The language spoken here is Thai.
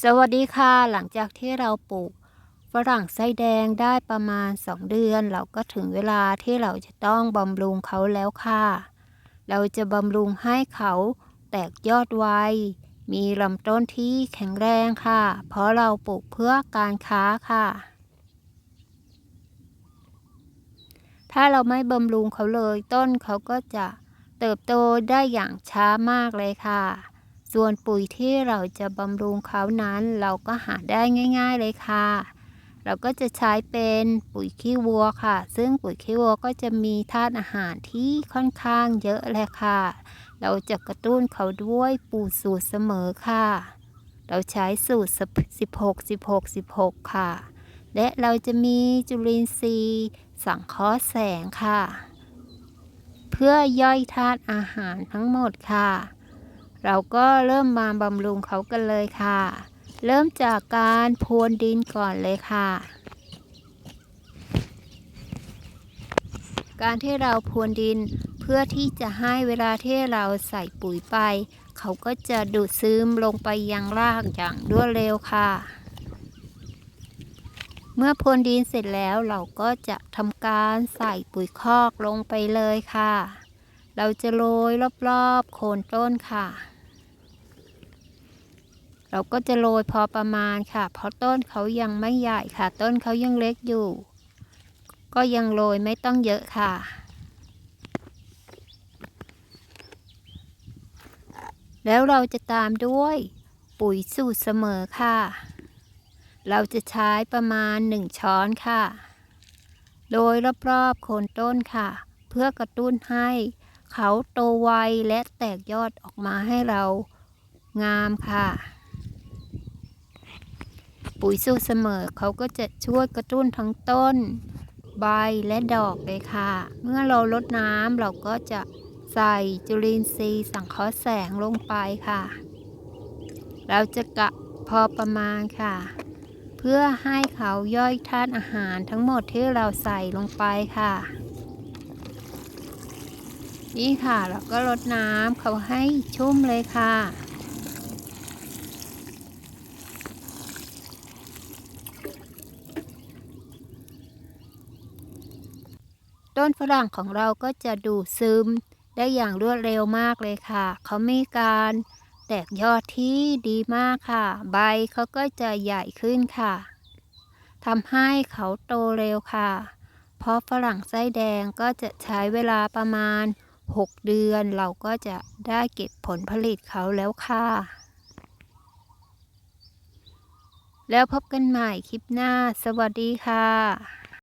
สวัสดีค่ะ หลังจากที่เราปลูกฝรั่งไส้แดงได้ประมาณ 2 เดือน เราก็ถึงเวลาที่เราจะต้องบำรุงเขาแล้วค่ะ เราจะบำรุงให้เขาแตกยอดไว มีลำต้นที่แข็งแรงค่ะ เพราะเราปลูกเพื่อการค้าค่ะ ถ้าเราไม่บำรุงเขาเลยต้นเขาก็จะเติบโตได้อย่างช้ามากเลยค่ะ ส่วนปุ๋ยที่เราจะบำรุงเขานั้นเราก็หาได้ง่าย ๆเลยค่ะ เราก็จะใช้เป็นปุ๋ยขี้วัวค่ะ ซึ่งปุ๋ยขี้วัวก็จะมีธาตุอาหารที่ค่อนข้างเยอะเลยค่ะ เราจะกระตุ้นเขาด้วยปุ๋ยสูตรเสมอค่ะ เราใช้สูตร 16 16 16 ค่ะ และเราจะมีจุลินทรีย์สังเคราะห์แสงค่ะ เพื่อย่อยธาตุอาหารทั้งหมดค่ะ เราก็เริ่มมาบำรุงเขากันเลยค่ะ เริ่มจากการพรวนดินก่อนเลยค่ะ การที่เราพรวนดินเพื่อที่จะให้เวลาที่เราใส่ปุ๋ยไป เขาก็จะดูดซึมลงไปยังรากอย่างรวดเร็วค่ะ เมื่อพรวนดินเสร็จแล้วเราก็จะทำการใส่ปุ๋ยคอกลงไปเลยค่ะ เราจะโรยรอบๆโคนต้นค่ะ เราก็จะโรยพอประมาณค่ะ เพราะต้นเขายังไม่ใหญ่ค่ะ ต้นเขายังเล็กอยู่ ก็ยังโรยไม่ต้องเยอะค่ะ แล้วเราจะตามด้วยปุ๋ยสูตรเสมอค่ะ เราจะใช้ประมาณ 1 ช้อนค่ะ โดยรอบๆโคนต้นค่ะ เพื่อกระตุ้นให้เขาโตไวและแตกยอดออกมาให้เรางามค่ะ ปุ๋ยสูตรเสมอเขาก็จะช่วยกระตุ้นทั้งต้น ใบและดอกเลยค่ะ เมื่อเราลดน้ำเราก็จะใส่จุลินทรีย์สังเคราะห์แสงลงไปค่ะ เราจะกะพอประมาณค่ะ เพื่อให้เขาย่อยธาตุอาหารทั้งหมดที่เราใส่ลงไปค่ะ นี่ค่ะเราก็ลดน้ำเขาให้ชุ่มเลยค่ะ ต้นฝรั่งของเราก็จะดูดซึมได้อย่างรวดเร็วมากเลยค่ะ เขามีการแตกยอดที่ดีมากค่ะ ใบเขาก็จะใหญ่ขึ้นค่ะทำให้เขาโตเร็วค่ะ เพราะฝรั่งไส้แดงก็จะใช้เวลาประมาณ 6 เดือน เราก็จะได้เก็บผลผลิตเขาแล้วค่ะ แล้วพบกันใหม่คลิปหน้า สวัสดีค่ะ